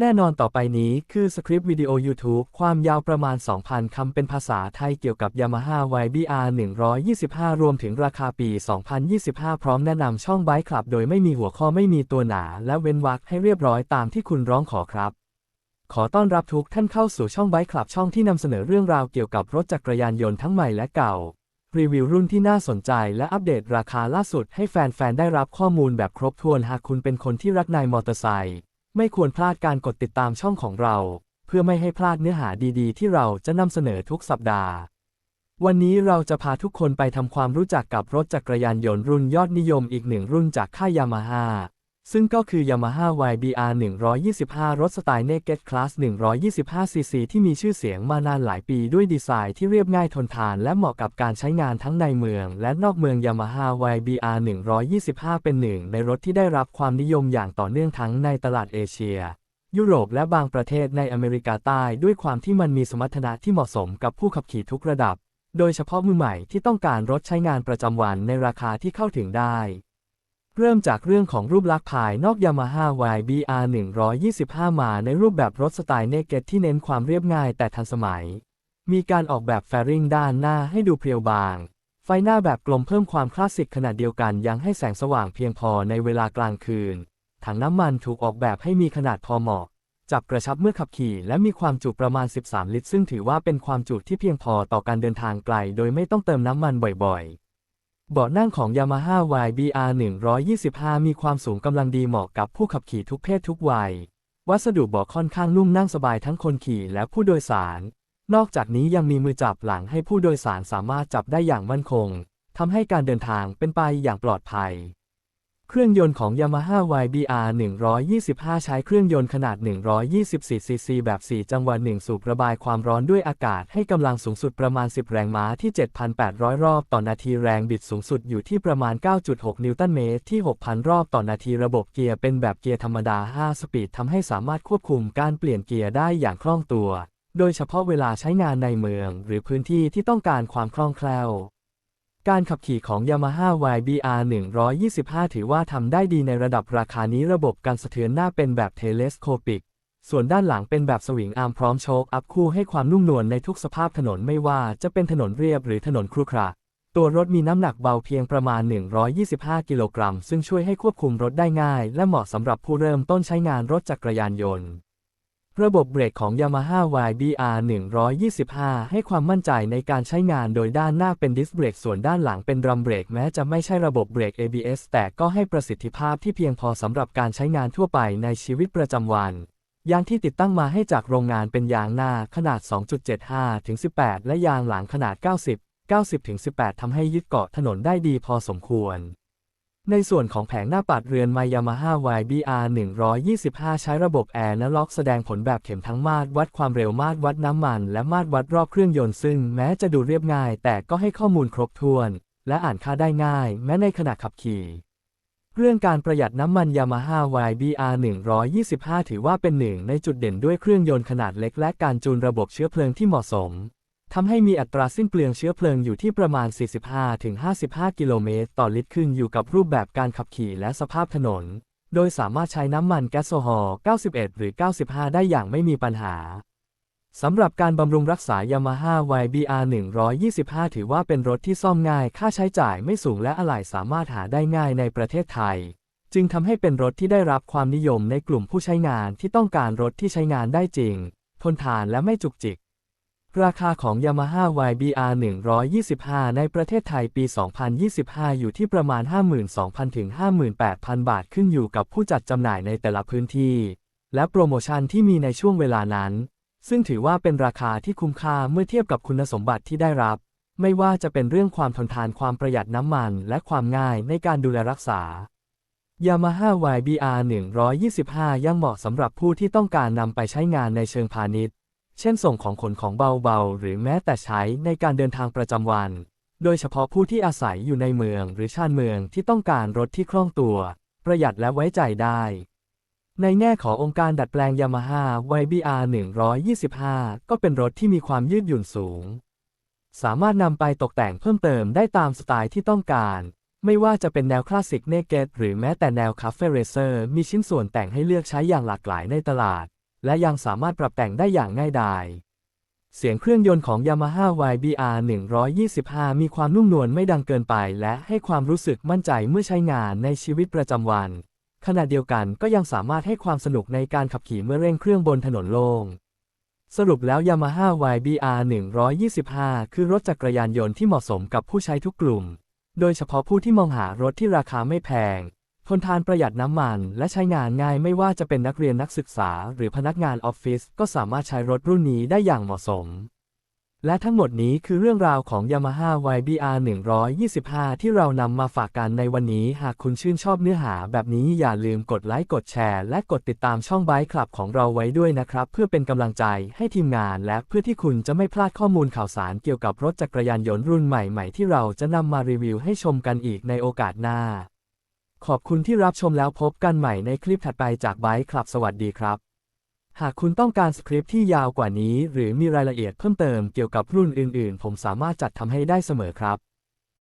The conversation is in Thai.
แน่นอนต่อไปนี้คือสคริปต์วิดีโอ YouTube ความยาวประมาณ 2,000 คำเป็นภาษาไทยเกี่ยวกับ Yamaha YBR 125 รวมถึงราคาปี 2025 พร้อมแนะนำช่องไบค์คลับโดยไม่มีหัวข้อไม่มีตัวหนา และเว้นวรรคให้เรียบร้อยตามที่คุณร้องขอครับ ขอต้อนรับทุกท่านเข้าสู่ช่องไบค์คลับช่องที่นำเสนอเรื่องราวเกี่ยวกับรถจักรยานยนต์ทั้งใหม่และเก่า รีวิวรุ่นที่น่าสนใจและอัปเดตราคาล่าสุดให้แฟนๆได้รับข้อมูลแบบครบถ้วนหากคุณเป็นคนที่รักนายมอเตอร์ไซค์ ไม่ควรพลาดการกดติดตามช่องของเรา เพื่อไม่ให้พลาดเนื้อหาดีๆ ที่เราจะนำเสนอทุกสัปดาห์ วันนี้เราจะพาทุกคนไปทำความรู้จักกับรถจักรยานยนต์รุ่นยอดนิยมอีกหนึ่งรุ่นจากค่ายยามาฮ่า ซึ่งก็คือ Yamaha YBR 125 รถสไตล์ Naked Class 125cc ที่มีชื่อเสียงมานานหลายปีด้วยดีไซน์ที่เรียบง่ายทนทานและเหมาะกับการใช้งานทั้งในเมืองและนอกเมือง Yamaha YBR 125 เป็นหนึ่งในรถที่ได้รับความนิยมอย่างต่อเนื่องทั้งในตลาดเอเชีย ยุโรปและบางประเทศในอเมริกาใต้ ด้วยความที่มันมีสมรรถนะที่เหมาะสมกับผู้ขับขี่ทุกระดับ โดยเฉพาะมือใหม่ที่ต้องการรถใช้งานประจำวันในราคาที่เข้าถึงได้ เริ่มจากเรื่องของรูปลักษณ์ภายนอก Yamaha YBR 125 มาในรูปแบบรถสไตล์เนเกตที่เน้นความเรียบง่ายแต่ทันสมัย มีการออกแบบแฟริงด้านหน้าให้ดูเพรียวบาง ไฟหน้าแบบกลมเพิ่มความคลาสสิกขนาดเดียวกันยังให้แสงสว่างเพียงพอในเวลากลางคืน ถังน้ำมันถูกออกแบบให้มีขนาดพอเหมาะ จับกระชับเมื่อขับขี่ และมีความจุประมาณ 13 ลิตร ซึ่งถือว่าเป็นความจุที่เพียงพอต่อการเดินทางไกล โดยไม่ต้องเติมน้ำมันบ่อยๆ เบาะนั่งของ Yamaha YBR 125 มีความสูงกำลังดีเหมาะกับผู้ขับขี่ทุกเพศทุกวัย วัสดุเบาะค่อนข้างนุ่มนั่งสบายทั้งคนขี่และผู้โดยสาร นอกจากนี้ยังมีมือจับหลังให้ผู้โดยสารสามารถจับได้อย่างมั่นคงทำให้การเดินทางเป็นไปอย่างปลอดภัย เครื่องยนต์ของ Yamaha YBR 125 ใช้เครื่องยนต์ขนาด 124cc แบบ 4 จังหวะ1สูบระบายความร้อนด้วยอากาศให้กำลังสูงสุดประมาณ 10 แรงม้าที่ 7,800 รอบต่อนาทีแรงบิดสูงสุดอยู่ที่ประมาณ 9.6 นิวตันเมตรที่ 6,000 รอบต่อนาทีระบบเกียร์เป็นแบบเกียร์ธรรมดา 5 สปีดทำให้สามารถควบคุมการเปลี่ยนเกียร์ได้อย่างคล่องตัว โดยเฉพาะเวลาใช้งานในเมือง หรือพื้นที่ที่ต้องการความคล่องแคล่ว การขับขี่ของ Yamaha YBR 125 ถือว่าทำได้ดีในระดับราคานี้ระบบการสะเทือนหน้าเป็นแบบเทเลสโคปิก ส่วนด้านหลังเป็นแบบสวิงอาร์มพร้อมโชคอัพคู่ให้ความนุ่มนวลในทุกสภาพถนนไม่ว่าจะเป็นถนนเรียบหรือถนนครุขระตัวรถมีน้ำหนักเบาเพียงประมาณ 125 กิโลกรัม ซึ่งช่วยให้ควบคุมรถได้ง่าย และเหมาะสำหรับผู้เริ่มต้นใช้งานรถจักรยานยนต์ ระบบเบรกของ Yamaha YBR 125 ให้ความมั่นใจในการใช้งานโดยด้านหน้าเป็นดิสเบรกส่วนด้านหลังเป็นดรัมเบรกแม้จะไม่ใช่ระบบเบรก ABS แต่ก็ให้ประสิทธิภาพที่เพียงพอสำหรับการใช้งานทั่วไปในชีวิตประจำวัน ยางที่ติดตั้งมาให้จากโรงงานเป็นยางหน้าขนาด 2.75-18 และยางหลังขนาด 90 90-18ทำให้ยึดเกาะถนนได้ดีพอสมควร ในส่วนของแผงหน้าปัดเรือนไมยามาฮ่า YBR 125 ใช้ระบบแอร์และล็อกแสดงผลแบบเข็มทั้งมาตรวัดความเร็วมาตรวัดน้ำมัน และมาตรวัดรอบเครื่องยนต์ซึ่งแม้จะดูเรียบง่าย แต่ก็ให้ข้อมูลครบถ้วน และอ่านค่าได้ง่าย แม้ในขณะขับขี่เรื่องการประหยัดน้ำมันยามาฮ่า YBR 125 ถือว่าเป็นหนึ่งในจุดเด่นด้วยเครื่องยนต์ขนาดเล็กและการจูนระบบเชื้อเพลิงที่เหมาะสม ทำให้มีอัตราสิ้นเปลืองเชื้อเพลิงอยู่ที่ประมาณ 45-55 กิโลเมตรต่อลิตรขึ้นอยู่กับรูปแบบการขับขี่และสภาพถนน โดยสามารถใช้น้ำมันแก๊สโซฮอล์ 91 หรือ 95 ได้อย่างไม่มีปัญหา สำหรับการบำรุงรักษา Yamaha YBR 125 ถือว่าเป็นรถที่ซ่อมง่าย ค่าใช้จ่ายไม่สูงและอะไหล่สามารถหาได้ง่ายในประเทศไทย จึงทำให้เป็นรถที่ได้รับความนิยมในกลุ่มผู้ใช้งานที่ต้องการรถที่ใช้งานได้จริง ทนทานและไม่จุกจิก ราคาของ Yamaha YBR 125 ในประเทศไทยปี 2025 อยู่ที่ประมาณ 52,000 ถึง 58,000 บาทขึ้นอยู่กับผู้จัดจำหน่ายในแต่ละพื้นที่ และโปรโมชั่นที่มีในช่วงเวลานั้น ซึ่งถือว่าเป็นราคาที่คุ้มค่าเมื่อเทียบกับคุณสมบัติที่ได้รับ ไม่ว่าจะเป็นเรื่องความทนทานความประหยัดน้ำมัน และความง่ายในการดูแลรักษา Yamaha YBR 125 ยังเหมาะสำหรับผู้ที่ต้องการนำไปใช้งานในเชิงพาณิชย์ เช่นส่งของขนของเบาๆ หรือแม้แต่ใช้ในการเดินทางประจำวัน โดยเฉพาะผู้ที่อาศัยอยู่ในเมืองหรือชานเมืองที่ต้องการรถที่คล่องตัว ประหยัดและไว้ใจได้ ในแง่ขององค์การดัดแปลง Yamaha YBR 125 ก็เป็นรถที่มีความยืดหยุ่นสูง สามารถนำไปตกแต่งเพิ่มเติมได้ตามสไตล์ที่ต้องการ ไม่ว่าจะเป็นแนวคลาสสิกเนเกตหรือแม้แต่แนวคาเฟ่เรเซอร์มีชิ้นส่วนแต่งให้เลือกใช้อย่างหลากหลายในตลาด และยังสามารถปรับแต่งได้อย่างง่ายดายเสียงเครื่องยนต์ของ Yamaha YBR 125 มีความนุ่มนวลไม่ดังเกินไป และให้ความรู้สึกมั่นใจเมื่อใช้งานในชีวิตประจำวัน ขณะเดียวกันก็ยังสามารถให้ความสนุกในการขับขี่เมื่อเร่งเครื่องบนถนนโล่ง สรุปแล้ว Yamaha YBR 125 คือรถจักรยานยนต์ที่เหมาะสมกับผู้ใช้ทุกกลุ่ม โดยเฉพาะผู้ที่มองหารถที่ราคาไม่แพง ทนทานประหยัดน้ำมันและใช้งานง่ายไม่ว่าจะเป็นนักเรียนนักศึกษา หรือพนักงานออฟฟิศก็สามารถใช้รถรุ่นนี้ได้อย่างเหมาะสม และทั้งหมดนี้คือเรื่องราวของ Yamaha YBR 125 ที่เรานำมาฝากกันในวันนี้ หากคุณชื่นชอบเนื้อหาแบบนี้อย่าลืมกดไลค์กดแชร์ และกดติดตามช่อง Bike Club ของเราไว้ด้วยนะครับ เพื่อเป็นกำลังใจให้ทีมงานและเพื่อที่คุณจะไม่พลาดข้อมูลข่าวสารเกี่ยวกับรถจักรยานยนต์รุ่นใหม่ๆที่เราจะนำมารีวิวให้ชมกันอีกในโอกาสหน้า ขอบคุณที่รับชมแล้วพบกันใหม่ในคลิปถัดไปจากไบค์คลับสวัสดีครับ หากคุณต้องการสคริปต์ที่ยาวกว่านี้ หรือมีรายละเอียดเพิ่มเติมเกี่ยวกับรุ่นอื่นๆ ผมสามารถจัดทำให้ได้เสมอครับ